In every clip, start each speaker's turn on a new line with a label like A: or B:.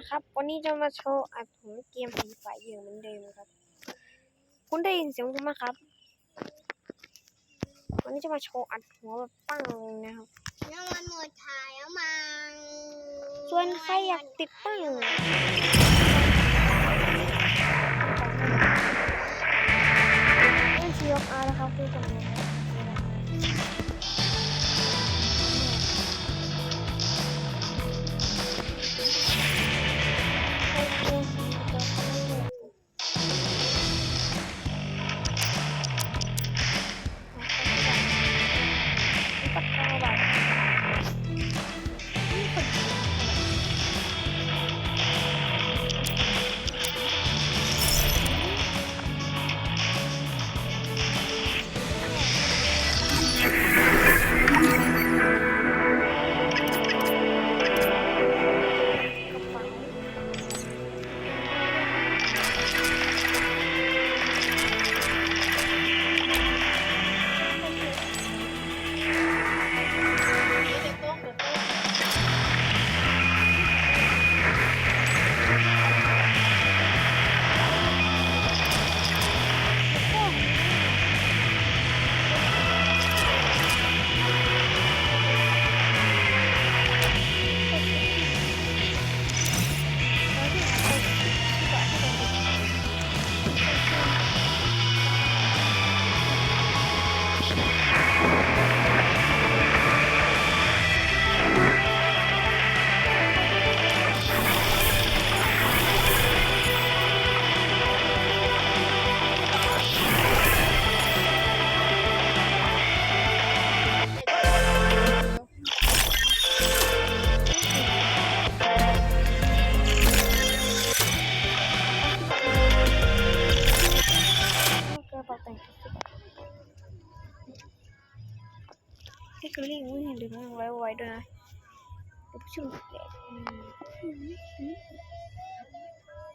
A: นะครับ วันนี้จะมาโชว์อัดหัวเกมผีฝ่ายเหยื่อเหมือนเดิมครับ คุณได้ยินเสียงผมไหมครับ วันนี้จะมาโชว์อัดหัวแบบปังนะครับ
B: น้ำมันหมดถ่ายแล้วมัง
A: ส่วนใครอยากติดตั้งเล่น CFR นะครับคุยกันเล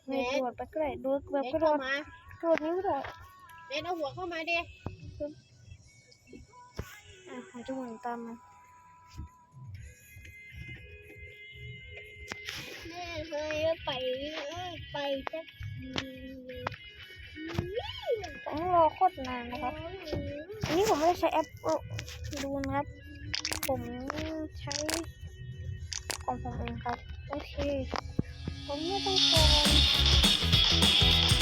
A: ไม่ตรวจไปก็ได้ดูแบบ
B: เด็
A: ก็
B: ก
A: โด
B: เข้านมา
A: ตรวจนิ้วก็ได้
B: เด็กเอาหัวเข้ามาดิ
A: อะหาจังหวะตามมา
B: แม่เคยไปไปสักที
A: ต้องรอโคตรนานนะครับ อันนี้ผมไม่ได้ใช้แอปดูนะครับ ผมใช้ ของผมเองครับ โอเค ผมไม่ต้องโอน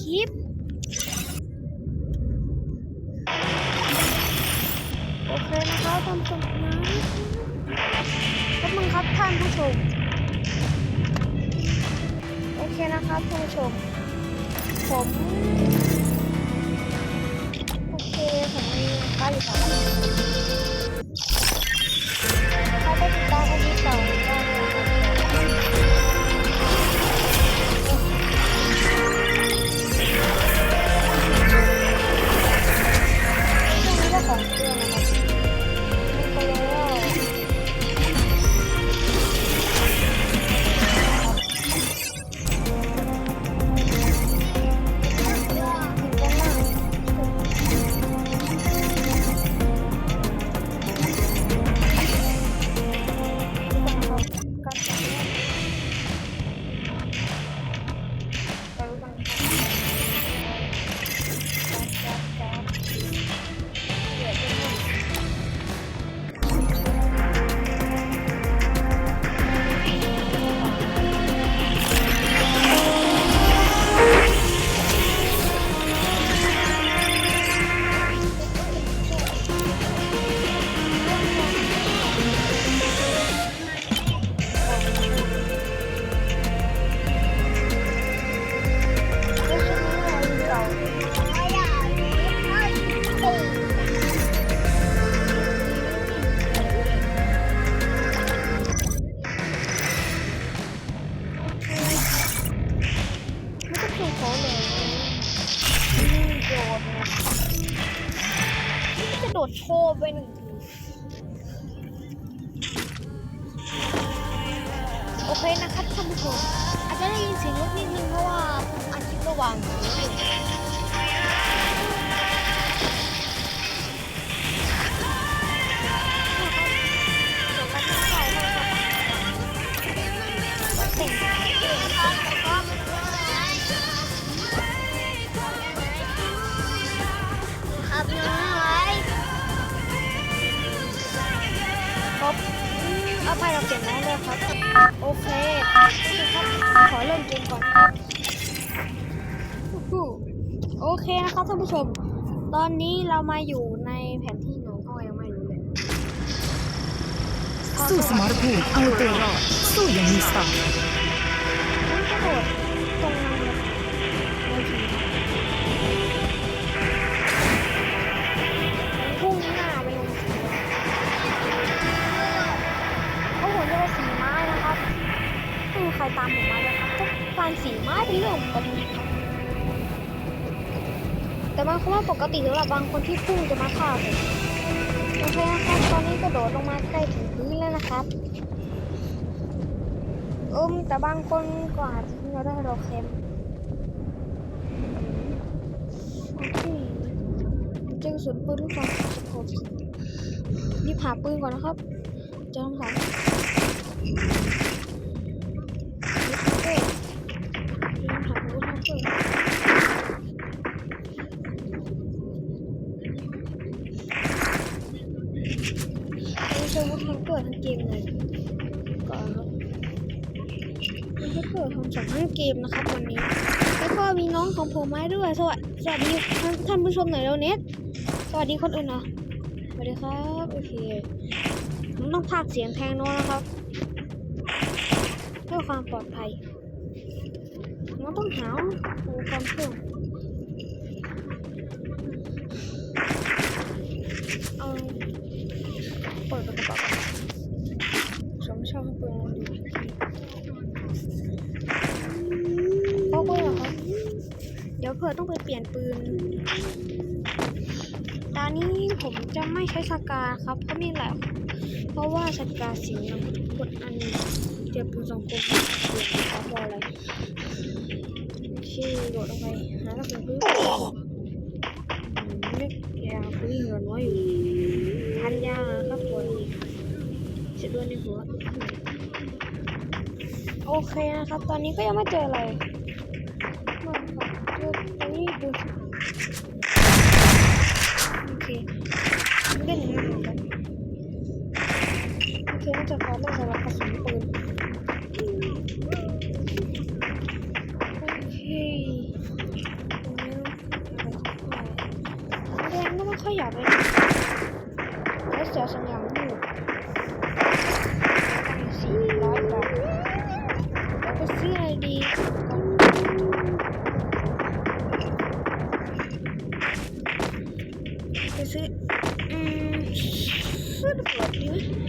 A: คลิป โอเคนะครับท่านผู้ชมนะขอบคุณครับท่านผู้ชม โอเคนะครับท่านผู้ชม ผม โอเค ผมมีค่าอยู่สอง อนนี้เรามาอยู่ในแผนที่ไหนก็ยังไม่รู้เลย
C: สู้สมรภูมิเอาตัวรอดสู้อย่างมีสไต
A: ติสำหรับบางคนที่พุ่งจะมาฆ่าผมโอเคนะครับตอนนี้กระโดดลงมาใกล้ถึงพื้นแล้วนะครับอืมแต่บางคนก็อาจจะเราได้เราเค็มจอกระสุนปืนกซองสโคปรีบหาปืนก่อนนะครับจะต้องสอ น้องของผมมาด้วยสวัสสวัสดีท่านท่านผู้ชมหน่อยแล้วเน็ตสวัสดีคนอื่นนะสวัสดีครับโอเคมันต้องพากเสียงแทนน้องนะครับเพื่อความปลอดภัยมันต้องหาอุปกรณ์เพิ่มเอาเปิดกระเป๋าก่อนสมชอบเปิดดู เผื่อต้องไปเปลี่ยนปืน ตอนนี้ผมจะไม่ใช้สกาครับเพราะนี่แหละเพราะว่าสกาเสียงมันกดอันเจ็บปืนสองคนเสียงครับว่าอะไรโอเคโดดลงไปหากระสุนปืนเล็กยาปืนเหลือน้อยอยู่พันยาครับตัวนี้จะโดนในหัวโอเคนะครับ ตอนนี้ก็ยังไม่เจออะไร โอเคเล่นอย่างนั้นเหมือนกันโอเคน่าจะพอต้องสำหรับกระสุนปืนโอเคตรงก็ไม่ค่อยอยากเลยแล้วเสียสัญญาณอยู่สี่ร้อยบาทแล้วก็ซื้ออะไรดี จะซื้อ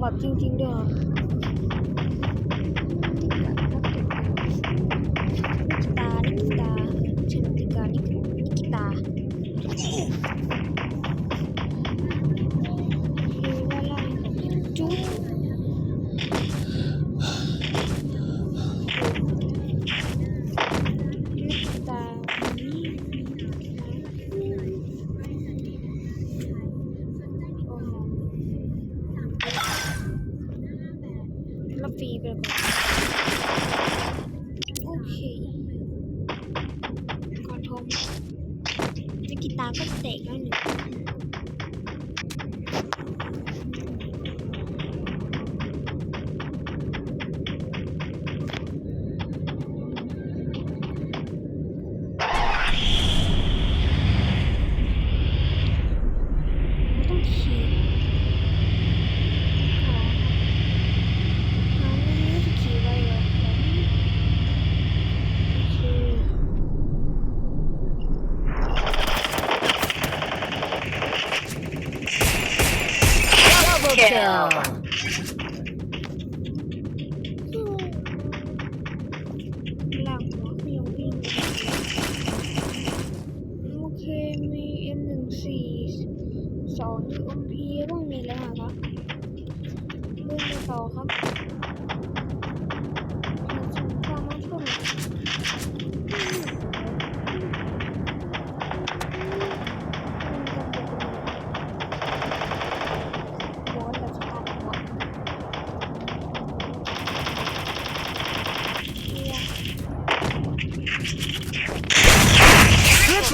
A: แบบจ กิตาก็เตะแล้วหนึ่ง
C: kill.
A: kill.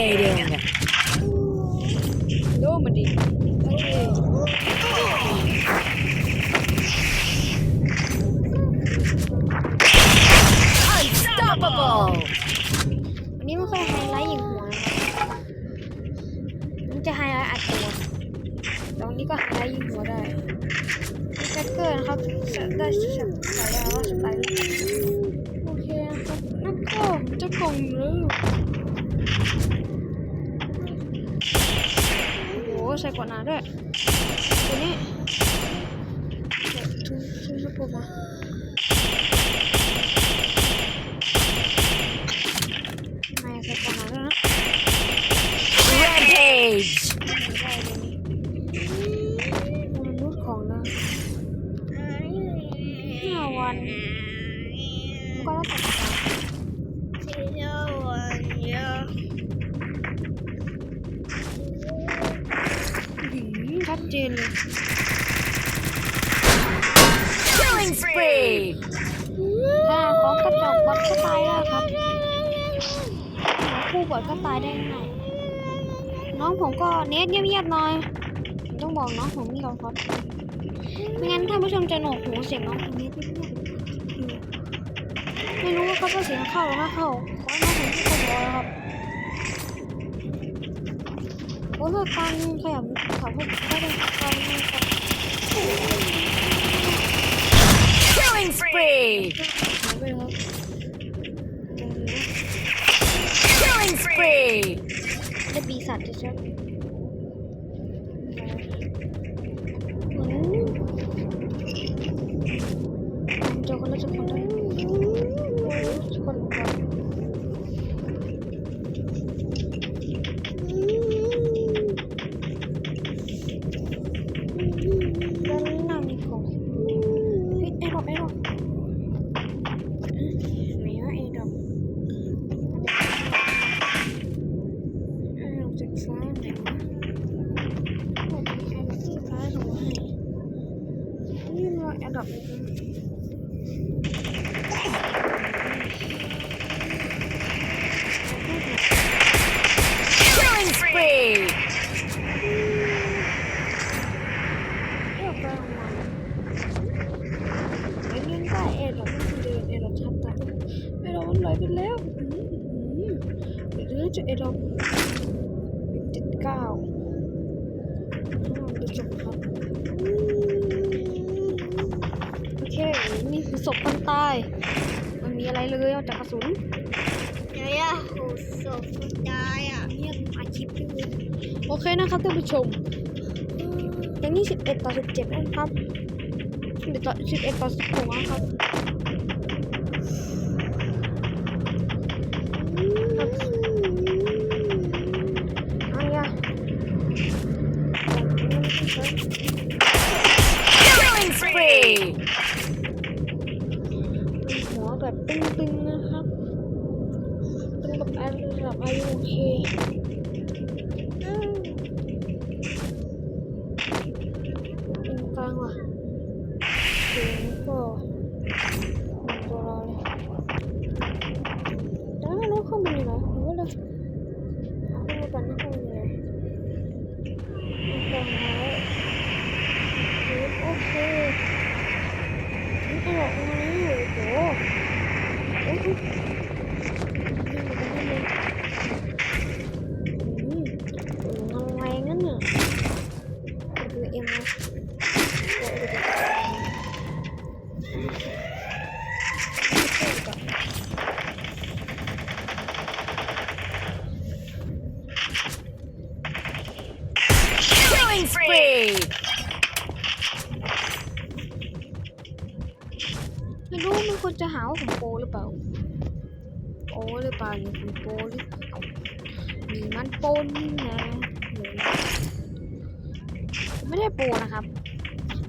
C: dominating.
A: ใส่กว่านาด้วยตัวนี้ทุ่มทุ่มะโพกมา ถ้าของกระจกบอดก็ตายแล้วครับคู่บอดก็ตายได้ง่ายน้องผมก็เนสเยียบๆหน่อย ต้องบอกน้องผมนี่เราครับ ไม่งั้นท่านผู้ชมจะหนวกหูเสียงน้องผมเนสไม่รู้ว่าเขาจะเสียงเข้าหรือไม่เข้าขอให้น้องผมทุกคนรอครับโอ้ยการขยับขาพวกเขาเป็นการ
C: killing spree!
A: Killing spree! The beast had to jump. โอเคนะครับท่านผู้ชมอย่างนี้11ต่อ17นะครับ11ต่อ11ต่อ16ครับ
C: Killing spree!
A: ไม่รู้มันควรจะหาว่าผมโปหรือเปล่าโปหรือเปล่านี่คุณโปหรือเปล่านี่มันโปนนะไม่ได้โปนะครับ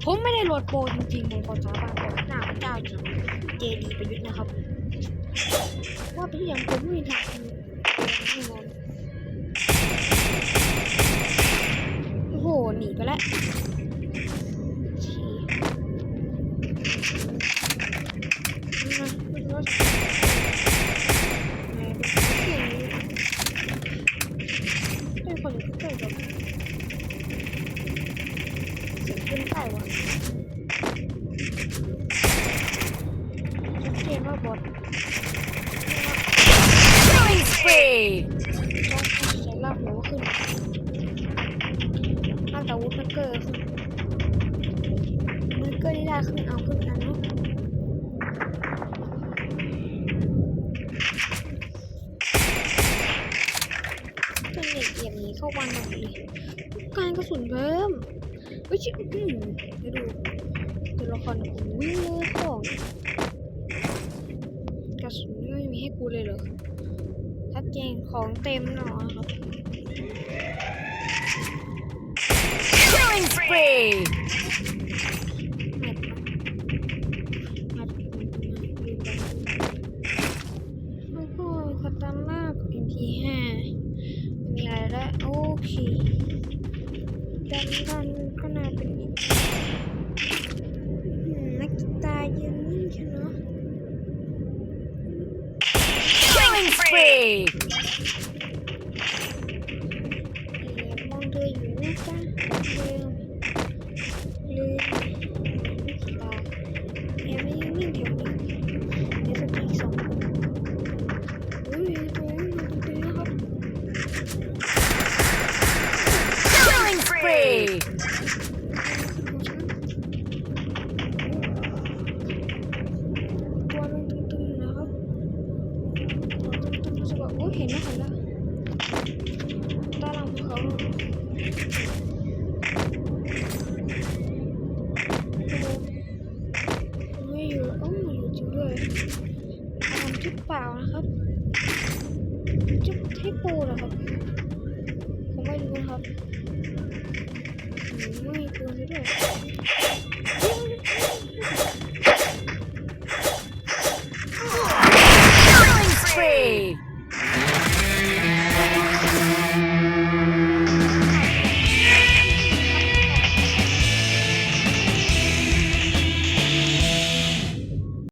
A: ผมไม่ได้โหลดโปจริงๆผมขอสาบานต่อหน้าพระเจ้าจริงเจดีประยุทธ์นะครับ ว่าพี่ยังผมไม่มีทางโปแน่นอน หนีไปแล้วมา มนี้เข้าวันแบบนี้การกระสุนเพิ่มเฮ้ยชิบอืมไปดูตัวละครวิ่งเลยของกระสุนไม่มีให้กูเลยเหรอชัดเจนของเต็มหนอครับ
C: Killing spree!
A: free. ไม่อยู่โอ้ยอยู่จริงด้วยทำจุกเปล่านะครับจุกที่ปูเหรอครับ ผมไม่รู้นะครับ